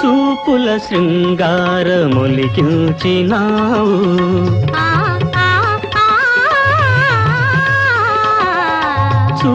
చూపుల శృంగారములికించినావు. చూ